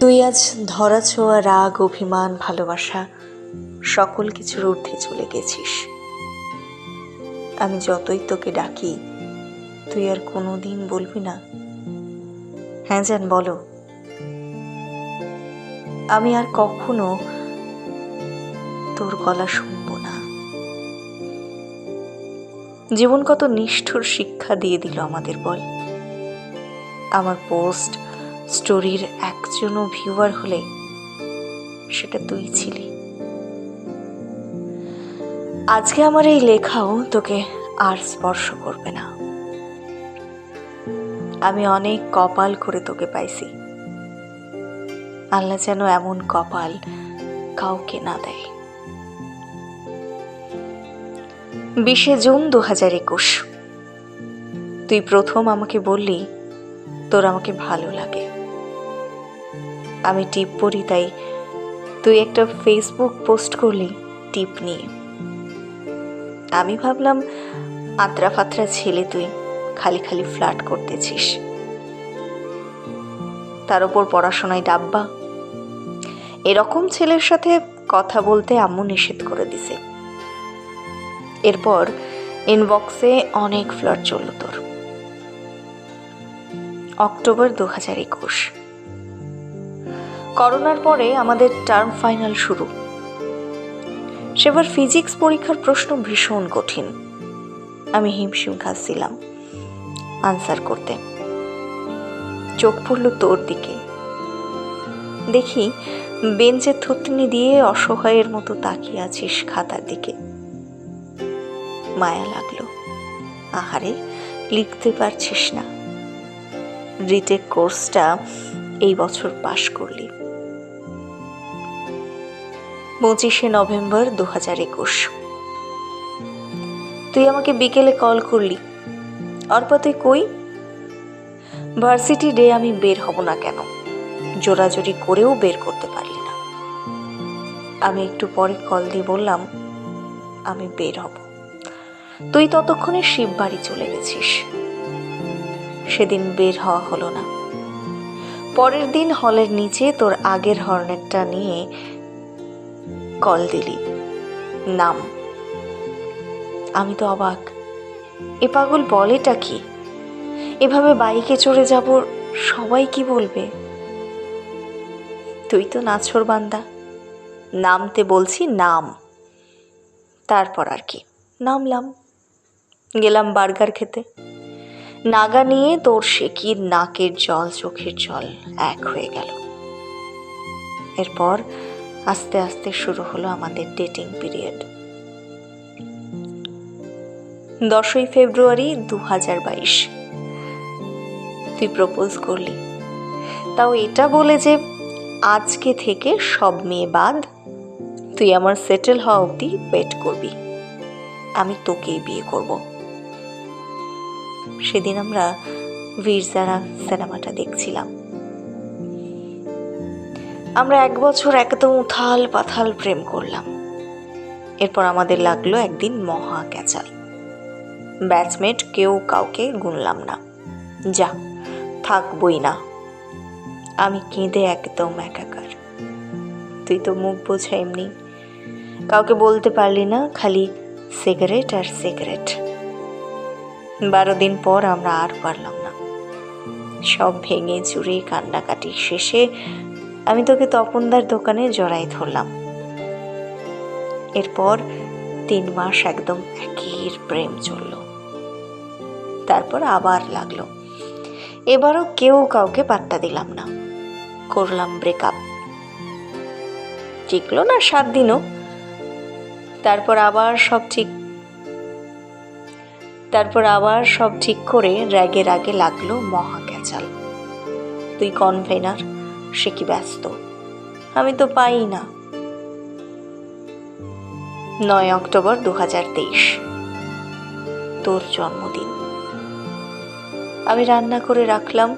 তুই আজ ধরা ছোঁয়া রাগ, অভিমান, ভালোবাসা, সকল কিছুর ঊর্ধ্বে চলে গেছিস। আমি যতই তোকে ডাকি, তুই আর কোনো দিন বলবি না। হ্যাঁ জান, বলো। আমি আর কখনো তোর গলা শুনব না। জীবন কত নিষ্ঠুর শিক্ষা দিয়ে দিল আমাদের বল। আমার পোস্ট স্টোরির একজনও ভিউয়ার হলে সেটা তুই ছিলি। আজকে আমার এই লেখাও তোকে আর স্পর্শ করবে না। আমি অনেক কপাল করে তোকে পাইছি। আল্লাহ যেন এমন কপাল কাউকে না দেয়। বিশে জুন দু হাজার একুশ। তুই প্রথম আমাকে বললি, তোর আমাকে ভালো লাগে। আমি টিপ পড়ি, তাই তুই একটা ফেসবুক পোস্ট করলি টিপ নিয়ে। আমি ভাবলাম আত্রা ফাত্রা ছেলে তুই, খালি খালি ফ্লার্ট করতেছিস। তার ওপর পড়াশোনায় ডাব্বা। এরকম ছেলের সাথে কথা বলতে আম্মু নিষেধ করে দিছে। এরপর ইনবক্সে অনেক ফ্লার্ট চলল তোর। অক্টোবর দু হাজার একুশ। করোনার পরে আমাদের টার্ম ফাইনাল শুরু। সেবার ফিজিক্স পরীক্ষার প্রশ্ন ভীষণ কঠিন। আমি হিমশিম খাচ্ছিলাম আনসার করতে। চোখ পড়ল তোর দিকে। দেখি বেঞ্চে থুতনি দিয়ে অসহায়ের মতো তাকিয়ে আছিস খাতার দিকে। মায়া লাগল। আহারে, লিখতে পারছিস না। রিটেক কোর্সটা এই বছর পাশ করলি। পঁচিশে নভেম্বর দু হাজার একুশ। তুই আমাকে বিকেলে কল করলি। অর্পা, তুই কই? ভার্সিটি ডে আমি বের হব না কেন? জোরাজোরি করেও বের করতে পারলি না। আমি একটু পরে কল দিয়ে বললাম, আমি বের হব। তুই ততক্ষণে শিব বাড়ি চলে গেছিস। সেদিন বের হওয়া হলো না। পরের দিন হলের নিচে তোর আগের হর্নেটটা নিয়ে কল দিলি। নাম। আমি তো অবাক। এ পাগল বলেটা কি? এভাবে বাইকে চড়ে যাব, সবাই কি বলবে? তুই তো নাছর বান্দা। নামতে বলছি নাম। তারপর আর কি। নামলাম। গেলাম বার্গার খেতে। নাগা নিয়ে তোর শেকির নাকের জল, চোখের জল এক হয়ে গেল। এরপর আস্তে আস্তে শুরু হলো আমাদের ডেটিং পিরিয়ড দশই ফেব্রুয়ারি দু হাজার বাইশ। তুই প্রপোজ করলি। তাও এটা বলে যে, আজকে থেকে সব মেয়ে বাদ, তুই আমার সেটেল হওয়া অবধি ওয়েট করবি। আমি তোকেই বিয়ে করব। সেদিন আমরা বীরজারা সিনেমাটা দেখছিলাম। আমরা এক বছর একদম উথাল পাথাল প্রেম করলাম। এরপর আমাদের লাগল একদিন মহা ক্যাচাল। ব্যাচমেট কেউ কাউকে গুনলাম না। যা, থাকবই না। আমি কেঁদে একদম একাকার। তুই তো মুখ বোঝা এমনি। কাউকে বলতে পারলি না, খালি সিগারেট আর সিগারেট। বারো দিন পর আমরা আর পারলাম না। সব ভেঙে চুরে কান্নাকাটি শেষে আমি তোকে তপনদার দোকানে জড়াই ধরলাম। এরপর তিন মাস একদম একের প্রেম চলল। তারপর আবার লাগল। এবারও কেউ কাউকে পাত্তা দিলাম না। করলাম ব্রেকআপ টিকলো না সাত দিনও। তারপর আবার সব ঠিক তারপর আবার সব ঠিক করে র্যাগের আগে লাগল মহা ক্যাচাল। তুই কনভেনার সে কি ব্যস্ত? আমি তো পাই না। নয় অক্টোবর দু হাজার তেইশ। তোর জন্মদিন। আমি রান্না করে রাখলাম।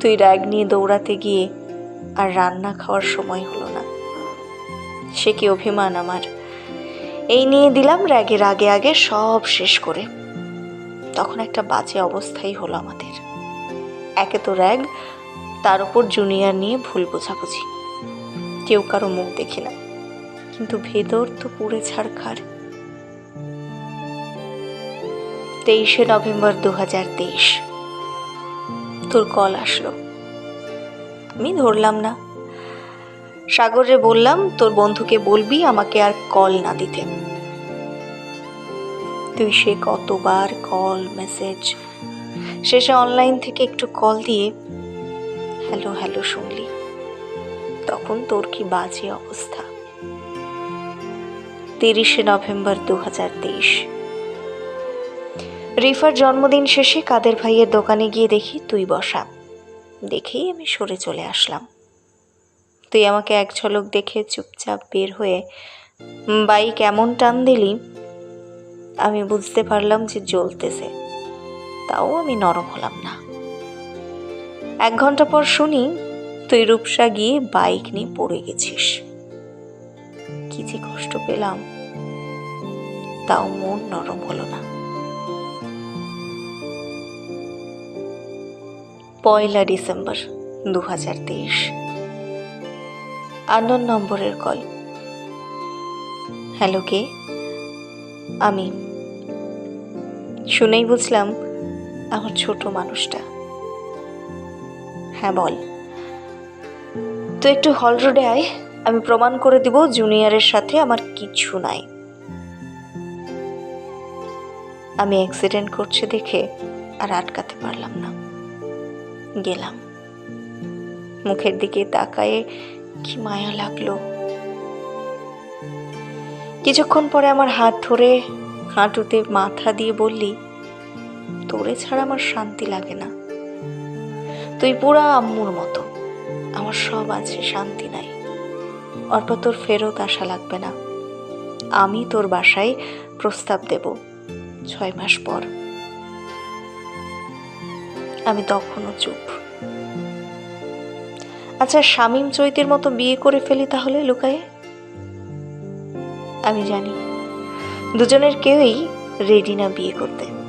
তুই র্যাগ নিয়ে দৌড়াতে গিয়ে আর রান্না খাওয়ার সময় হলো না। সে কি অভিমান আমার? এই নিয়ে দিলাম র্যাগের আগে আগে সব শেষ করে। তখন একটা বাজে অবস্থাই হলো আমাদের। একে তো র্যাগ তার উপর জুনিয়র নিয়ে ভুল বোঝাবুঝি। কেউ কারও মুখ দেখি না, কিন্তু ভেতর তো পুড়ে ছাড়খাড় তেইশে নভেম্বর দু হাজার তেইশ। তোর কল আসলো। আমি ধরলাম না। সাগরে বললাম, তোর বন্ধুকে বলবি আমাকে আর কল না দিতে। তুই সে কতবার কল, মেসেজ, শেষে অনলাইন থেকে একটু কল দিয়ে হ্যালো হ্যালো শুনলি। তখন তোর কি বাজে অবস্থা? তিরিশে নভেম্বর দু হাজার তেইশ। রিফার জন্মদিন শেষে কাদের ভাইয়ের দোকানে গিয়ে দেখি তুই বসা। দেখেই আমি সরে চলে আসলাম। তুই আমাকে এক ঝলক দেখে চুপচাপ বের হয়ে বাইক এমন টান দিলি, আমি বুঝতে পারলাম যে জ্বলতেছে। তাও আমি নরম হলাম না। এক ঘণ্টা পর শুনি তুই রূপসা গিয়ে বাইক নিয়ে পড়ে গেছিস। কি যে কষ্ট পেলাম। তাও মন নরম হলো না। পয়লা ডিসেম্বর দু হাজার তেইশ। আননোন নম্বরের কল। হ্যালো কে? আমি। শুনেই বুঝলাম আমার ছোট মানুষটা। হ্যাঁ বল। তো একটু হল রোডে আয়, আমি প্রমাণ করে দিব জুনিয়রের সাথে আমার কিছু নাই। আমি অ্যাক্সিডেন্ট করছে দেখে আর আটকাতে পারলাম না। গেলাম। মুখের দিকে তাকায়ে কি মায়া লাগল। কিছুক্ষণ পরে আমার হাত ধরে হাঁটুতে মাথা দিয়ে বললি, তোরে ছাড়া আমার শান্তি লাগে না। তুই পুরা আম্মুর মতো। আমার সব আছে, শান্তি নাই। অর্পা তোর ফেরত আসা লাগবে না। আমি তোর বাসায় প্রস্তাব দেব ছয় মাস পর। আমি তখনও চুপ। আচ্ছা শামীম চৈতের মতো বিয়ে করে ফেলি তাহলে, লুকায়ে? আমি জানি। দুজনের কেউই রেডি না বিয়ে করতে।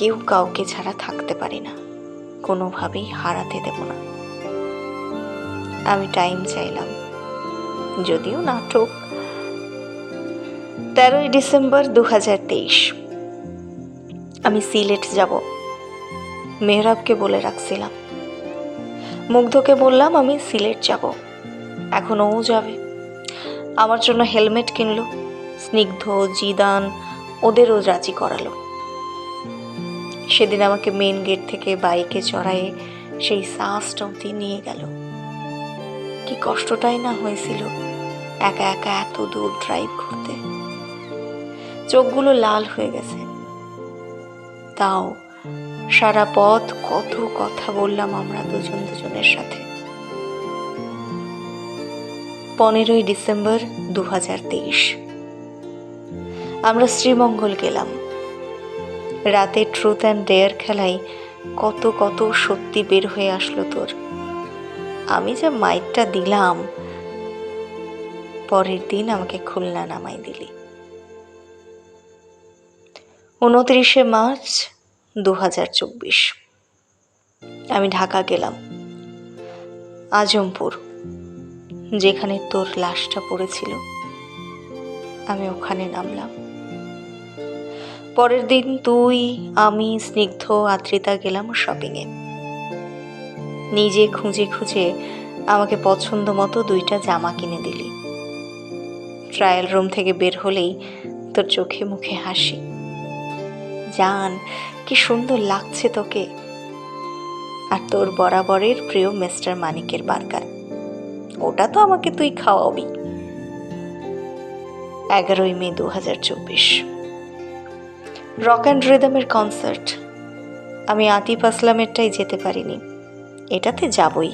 কেউ কাউকে ছাড়া থাকতে পারি না। কোনোভাবেই হারাতে দেব না। আমি টাইম চাইলাম। যদিও নাটক তেরোই ডিসেম্বর দু হাজার তেইশ। আমি সিলেট যাব। মেহরাবকে বলে রাখছিলাম। মুগ্ধকে বললাম, আমি সিলেট যাব। এখন ও যাবে। আমার জন্য হেলমেট কিনলো। স্নিগ্ধ জিদান ওদেরও রাজি করালো। সেদিন আমাকে মেন গেট থেকে বাইকে চড়ায়ে সেই সাহসটা অব্দি নিয়ে গেল। কি কষ্টটাই না হয়েছিল একা একা এত দূর ড্রাইভ করতে। চোখগুলো লাল হয়ে গেছে। তাও সারা পথ কত কথা বললাম আমরা দুজন দুজনের সাথে। পনেরোই ডিসেম্বর দু আমরা শ্রীমঙ্গল গেলাম। রাতে ট্রুথ অ্যান্ড ডেয়ার খেলায় কত কত সত্যি বের হয়ে আসলো তোর। আমি যা মাইটটা দিলাম, পরের দিন আমাকে খুলনা নামাই দিলি। উনত্রিশে মার্চ দু হাজার চব্বিশ। আমি ঢাকা গেলাম, আজমপুর, যেখানে তোর লাশটা পড়েছিল। আমি ওখানে নামলাম। পরের দিন তুই, আমি, স্নিগ্ধ, আদ্রিতা গেলাম শপিংয়ে নিজে খুঁজে খুঁজে আমাকে পছন্দ মতো দুইটা জামা কিনে দিলি। ট্রায়াল রুম থেকে বের হলেই তোর চোখে মুখে হাসি। জান, কি সুন্দর লাগছে তোকে। আর তোর বরাবরের প্রিয় মিস্টার মানিকের বার্গার ওটা তো আমাকে তুই খাওয়াবি। এগারোই মে দু হাজার চব্বিশ। রক অ্যান্ড রিদমের কনসার্ট আমি আতিফ আসলামেরটাই যেতে পারিনি। এটাতে যাবই।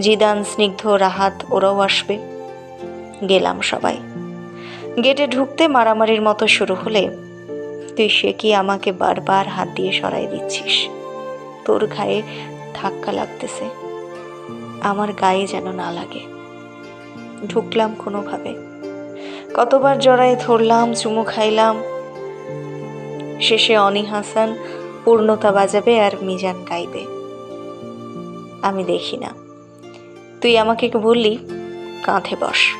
জিদান, স্নিগ্ধ, রাহাত, ওরাও আসবে। গেলাম সবাই। গেটে ঢুকতে মারামারির মতো শুরু হলে, তুই সে কি আমাকে বারবার হাত দিয়ে সরাই দিচ্ছিস? তোর গায়ে ধাক্কা লাগতেছে। আমার গায়ে যেন না লাগে। ঢুকলাম কোনোভাবে। কতবার জড়ায় ধরলাম, চুমু খাইলাম শেষে অনি হাসান পূর্ণতা বাজাবে আর মিজান গাইবে। আমি দেখি না। তুই আমাকে বললি, কাঁধে বস।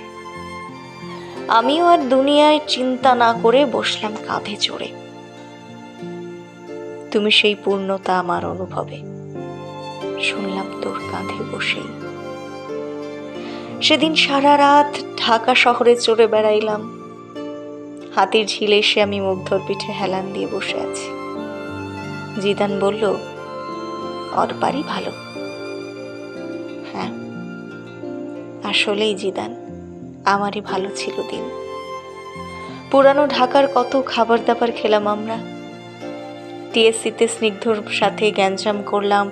আমিও আর দুনিয়ায় চিন্তা না করে বসলাম কাঁধে চড়ে। তুমি সেই পূর্ণতা আমার অনুভবে। শুনলাম তোর কাঁধে বসেই। সেদিন সারা রাত ঢাকা শহরে চড়ে বেড়াইলাম। হাতির ঝিলে এসে আমি মুগ্ধর পিঠে হেলান দিয়ে বসে আছি। জিদান বলল বাড়ি ভালো। হ্যাঁ আসলেই জিদান, আমারই ভালো ছিল দিন। পুরানো ঢাকার কত খাবার দাবার খেলাম আমরা। টিএসসিতে স্নিগ্ধর সাথে গ্যাঞ্জাম করলাম,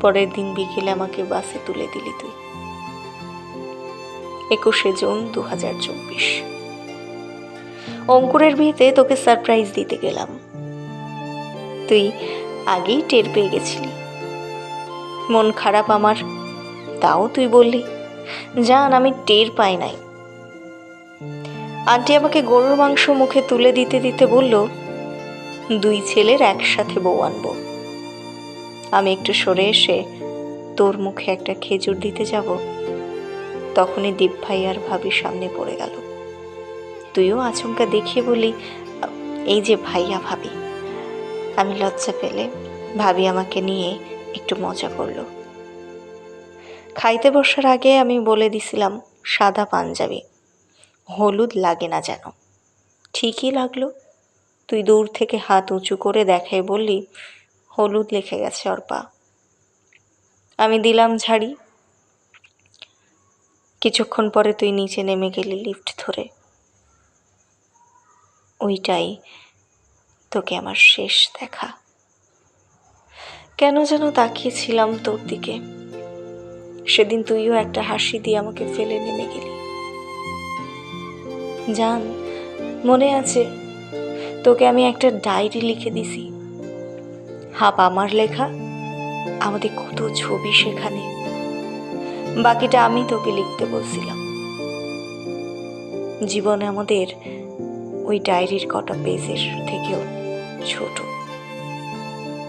পরের দিন বিকেলে আমাকে বাসে তুলে দিলি তুই। একুশে জুন দু হাজার চব্বিশ। অঙ্কুরের বিয়েতে তোকে সারপ্রাইজ দিতে গেলাম। তুই আগেই টের পেয়ে গেছিলি। মন খারাপ আমার, তাও তুই বললি, জান, আমি টের পাই নাই। আন্টি আমাকে গরুর মাংস মুখে তুলে দিতে দিতে বলল, দুই ছেলের একসাথে বউ আনব। আমি একটু সরে এসে তোর মুখে একটা খেজুর দিতে যাব। তখনই দীপ ভাই আর ভাবি সামনে পড়ে গেল। তুইও আচমকা দেখিয়ে বলি, এই যে ভাইয়া ভাবি। আমি লজ্জা পেলে ভাবি আমাকে নিয়ে একটু মজা করল। খাইতে বসার আগে আমি বলে দিছিলাম, সাদা পাঞ্জাবি, হলুদ লাগে না যেন। ঠিকই লাগল। তুই দূর থেকে হাত উঁচু করে দেখাই বললি, হলুদ লেখে গেছে অর্পা আমি দিলাম ঝাড়ি। কিছুক্ষণ পরে তুই নিচে নেমে গেলি লিফট ধরে। ওইটাই তোকে আমার শেষ দেখা। কেন যেন তাকিয়েছিলাম তোর দিকে। সেদিন তুইও একটা হাসি দিয়ে আমাকে ফেলে নেমে গেলি। জান, মনে আছে তোকে আমি একটা ডায়েরি লিখে দিছি। হাপ আমার লেখা, আমাদের কত ছবি সেখানে। বাকিটা আমি তোকে লিখতে বলছিলাম। জীবনে আমাদের ওই ডায়েরির কটা পেজের থেকেও ছোট।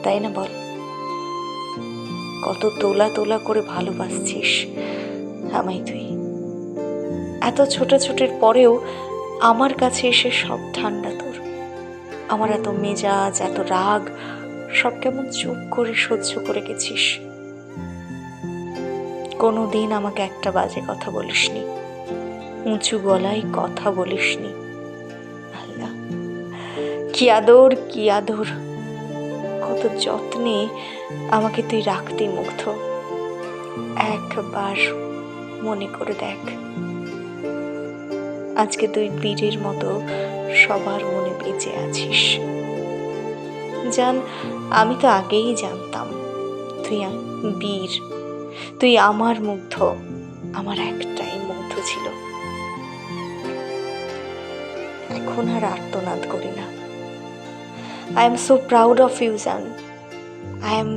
তাই না বল? কত তোলা তোলা করে ভালোবাসছিস আমায় তুই। এত ছোট ছোটের পরেও আমার কাছে এসে সব ঠান্ডা তোর। আমার এত মেজাজ, এত রাগ, সব কেমন চুপ করে সহ্য করে গেছিস। কোনো দিন আমাকে একটা বাজে কথা বলিসনি। উঁচু গলায় কথা বলিসনি। কি আদর কি আদর। কত যত্নে আমাকে তুই রাখতি মুগ্ধ। একবার মনে করে দেখ। আজকে তুই বীরের মতো সবার মনে বেঁচে আছিস। জান, আমি তো আগেই জানতাম, তুই বীর। তুই আমার মুগ্ধ, আমার একটাই মুগ্ধ ছিল। এখন আর আর্তনাদ করি না। I am so proud of you, Jan. I am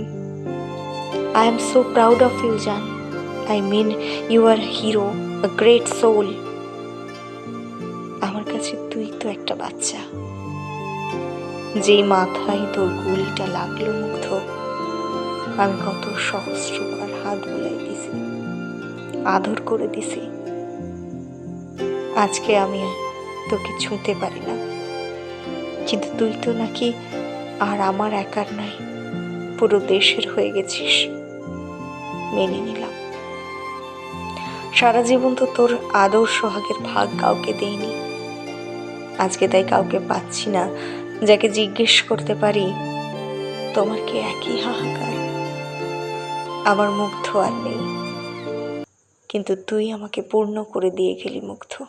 I am so proud of you, Jan. I mean, you are a hero, a great soul. আমার কাছে তুই তো একটা বাচ্চা যেই মাথায় তোর গুলিটা লাগল মুগ্ধ আমি কত সহস্রবার হাত বুলাই দিছি আদর করে দিছি আজকে আমি তোকে ছুঁতে পারি না কিন্তু তুই তো নাকি আর আমার একার নাই। পুরো দেশের হয়ে গেছিস। মেনে নিলাম। সারা জীবন তো তোর আদর সোহাগের ভাগ কাউকে দেইনি। আজকে তাই কাউকে পাচ্ছি না, যাকে জিজ্ঞেস করতে পারি, তোমার কি একই হাহাকার? আমার মুগ্ধ আর নেই। কিন্তু তুই আমাকে পূর্ণ করে দিয়ে গেলি মুগ্ধ।